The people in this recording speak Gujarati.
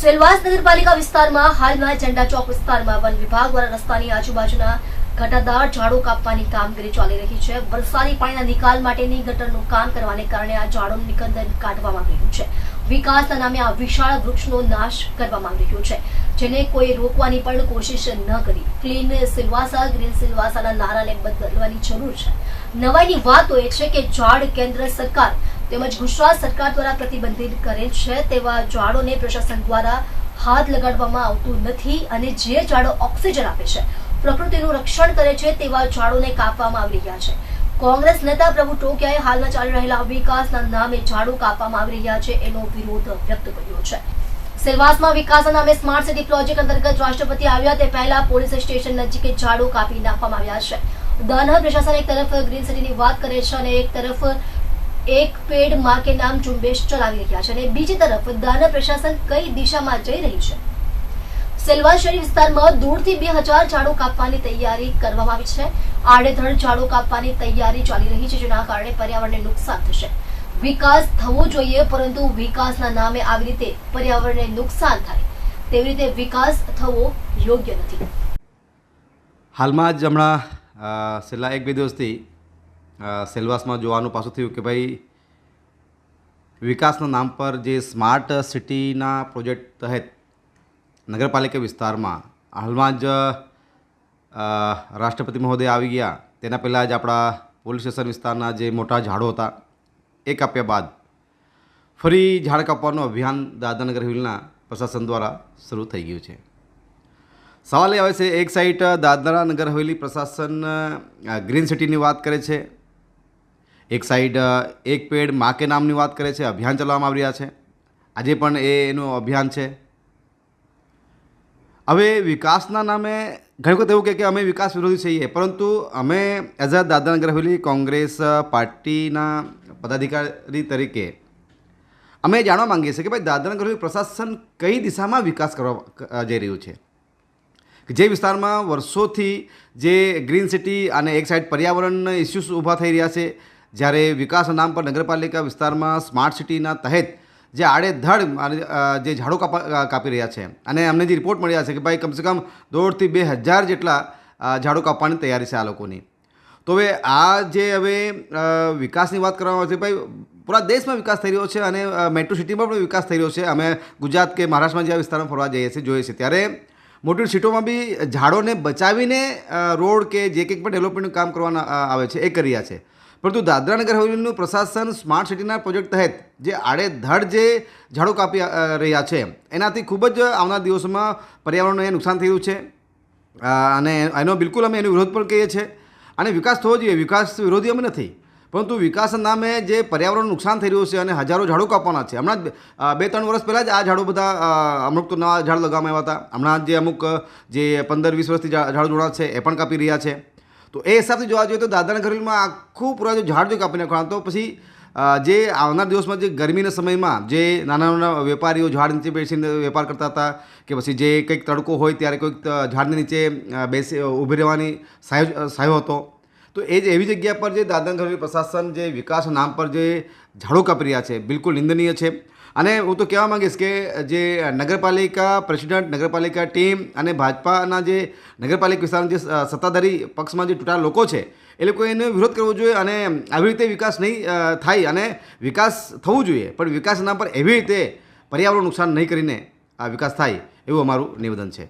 સેલવાસ નગરપાલિકા વિસ્તારમાં હાલમાં ઝંડા ચોક વિસ્તારમાં વન વિભાગ દ્વારા રસ્તાની આજુબાજુના ઘટાદાર ઝાડો કાપવાની કામગીરી ચાલી રહી છે. વરસાદી પાણીના નિકાલ માટેની ગટરનું કામ કરવાને કારણે આ ઝાડોનું નિકંદન કાઢવામાં આવી રહ્યું છે. વિકાસના નામે આ વિશાળ વૃક્ષનો નાશ કરવામાં આવી રહ્યો છે. જેને કોઈ રોકવાની પણ કોશિશ ન કરી. ક્લીન સિલવાસા, ગ્રીન સિલવાસાના નારાને બદલવાની જરૂર છે. નવાઈની વાત તો એ છે કે ઝાડ કેન્દ્ર સરકાર તેમજ ગુજરાત સરકાર દ્વારા પ્રતિબંધિત કરેલ છે તેવા ઝાડોને પ્રશાસન દ્વારા હાથ લગાડવામાં આવતું નથી અને જે ઝાડો ઓક્સિજન આપે છે, પ્રકૃતિનું રક્ષણ કરે છે તેવા ઝાડોને કાપવામાં આવી રહ્યા છે. કોંગ્રેસ નેતા પ્રભુ ટોકિયાએ હાલમાં ચાલી રહેલા વિકાસના નામે ઝાડો કાપવામાં આવી રહ્યા છે એનો વિરોધ વ્યક્ત કર્યો છે. સેલવાસમાં વિકાસના નામે સ્માર્ટ સિટી પ્રોજેક્ટ અંતર્ગત રાષ્ટ્રપતિ આવ્યા તે પહેલા પોલીસ સ્ટેશન નજીક ઝાડો કાપી નાખવામાં આવ્યા છે. દાનહ પ્રશાસન એક તરફ ગ્રીન સિટીની વાત કરે છે અને એક તરફ એક પેડમાં કે નામ ઝુંબેશ ચલાવી રહ્યા છે અને બીજી તરફ દાનહર પ્રશાસન કઈ દિશામાં જઈ રહી છે? સેલવાસ શહેરી વિસ્તારમાં દૂરથી બે હજાર ઝાડો કાપવાની તૈયારી કરવામાં આવી છે. આડેધડ ઝાડો કાપવાની તૈયારી ચાલી રહી છે, જેના કારણે પર્યાવરણને નુકસાન થશે. વિકાસ થવો જોઈએ, પરંતુ વિકાસના નામે આવી રીતે પર્યાવરણને નુકસાન થાય. તેવી રીતે વિકાસ થવો યોગ્ય નથી. હાલમાં જ હમણાં છેલ્લા એક બે દિવસથી સેલવાસમાં જોવાનું પાછું થયું કે ભાઈ, વિકાસના નામ પર જે સ્માર્ટ સિટીના પ્રોજેક્ટ તહેત નગરપાલિકા વિસ્તારમાં, હાલમાં જ રાષ્ટ્રપતિ મહોદય આવી ગયા. તેના પહેલાં જ આપણા પોલીસ સ્ટેશન વિસ્તારના જે મોટા ઝાડો હતા એ કાપ્યા બાદ, ફરી ઝાડ કાપવાનું અભિયાન દાદાનગર હિલના પ્રશાસન દ્વારા શરૂ થઈ ગયું છે. સવાલ એ આવે છે, એક સાઈડ દાદરા નગર હવેલી પ્રશાસન ગ્રીન સિટીની વાત કરે છે. એક સાઈડ એક પેડ મા કે નામની વાત કરે છે, અભિયાન ચલાવવામાં આવી રહ્યા છે. આજે પણ એ એનું અભિયાન છે. હવે વિકાસના નામે ઘણી વખત એવું કે અમે વિકાસ વિરોધી છીએ, પરંતુ અમે as a Dadra Nagar Haveli Congress પાર્ટીના પદાધિકારી તરીકે અમે જાણવા માંગીએ છીએ કે ભાઈ દાદરાનગર હવેલી પ્રશાસન કઈ દિશામાં વિકાસ કરવા જઈ રહ્યું છે? જે વિસ્તારમાં વર્ષોથી જે ગ્રીન સિટી અને એક સાઈડ પર્યાવરણ ઇસ્યુઝ ઊભા થઈ રહ્યા છે જ્યારે વિકાસના નામ પર નગરપાલિકા વિસ્તારમાં સ્માર્ટ સિટીના તહેત જે આડેધડ જે ઝાડો કાપા કાપી રહ્યા છે. અને અમને જે રિપોર્ટ મળ્યા છે કે ભાઈ કમસે કમ દોઢથી બે હજાર જેટલા ઝાડો કાપવાની તૈયારી છે આ લોકોની. તો હવે આ જે હવે વિકાસની વાત કરવામાં આવે છે ભાઈ, પૂરા દેશમાં વિકાસ થઈ રહ્યો છે અને મેટ્રો સિટીમાં પણ વિકાસ થઈ રહ્યો છે. અમે ગુજરાત કે મહારાષ્ટ્રમાં જે વિસ્તારમાં ફરવા જઈએ છીએ, જોઈએ છીએ. ત્યારે મોટી સિટીઓમાં બી ઝાડોને બચાવીને રોડ કે જે કંઈક પણ ડેવલપમેન્ટનું કામ કરવાના આવે છે, એ કરી રહ્યા છે. પરંતુ દાદરા નગર હવેલીનું પ્રશાસન સ્માર્ટ સિટીના પ્રોજેક્ટ તહેત જે આડેધડ જે ઝાડો કાપી રહ્યા છે, એનાથી ખૂબ જ આવનાર દિવસોમાં પર્યાવરણને નુકસાન રહ્યું છે. અને એનો બિલકુલ અમે એનો વિરોધ પણ કહીએ છીએ. અને વિકાસ થવો જોઈએ, વિકાસ વિરોધી અમે નથી. પરંતુ વિકાસના નામે જે પર્યાવરણનું નુકસાન થઈ રહ્યું છે અને હજારો ઝાડો કાપવાના છે. હમણાં જ બે ત્રણ વર્ષ પહેલાં જ આ ઝાડો બધા અમુક તો નવા ઝાડ લગાવવામાં આવ્યા હતા. હમણાં જે અમુક, જે પંદર વીસ વર્ષથી ઝાડો જોડા છે, એ પણ કાપી રહ્યા છે. તો એ હિસાબથી જોવા જોઈએ તો દાદાના ઘરેલમાં આખું પૂરા જો ઝાડ જો કાપી નાખવાના તો પછી જે આવનાર દિવસમાં જે ગરમીના સમયમાં જે નાના નાના વેપારીઓ ઝાડ નીચે બેસીને વેપાર કરતા હતા કે પછી જે કંઈક તડકો હોય ત્યારે કોઈક ઝાડની નીચે બેસી ઊભી રહેવાની સાયો સાયો હતો તો એ જ એવી જગ્યા પર જે દાદરા પ્રશાસન જે વિકાસ નામ પર જે ઝાડો કાપી રહ્યા છે, બિલકુલ નિંદનીય છે. અને હું તો કહેવા માંગીશ કે જે નગરપાલિકા પ્રેસિડન્ટ, નગરપાલિકા ટીમ અને ભાજપાના જે નગરપાલિકા વિસ્તારના જે સત્તાધારી પક્ષમાં જે ચૂંટાયેલા લોકો છે, એ લોકોએ એનો વિરોધ કરવો જોઈએ અને આવી રીતે વિકાસ નહીં થાય અને વિકાસ થવું જોઈએ. પણ વિકાસના પર એવી રીતે પર્યાવરણ નુકસાન નહીં કરીને આ વિકાસ થાય એવું અમારું નિવેદન છે.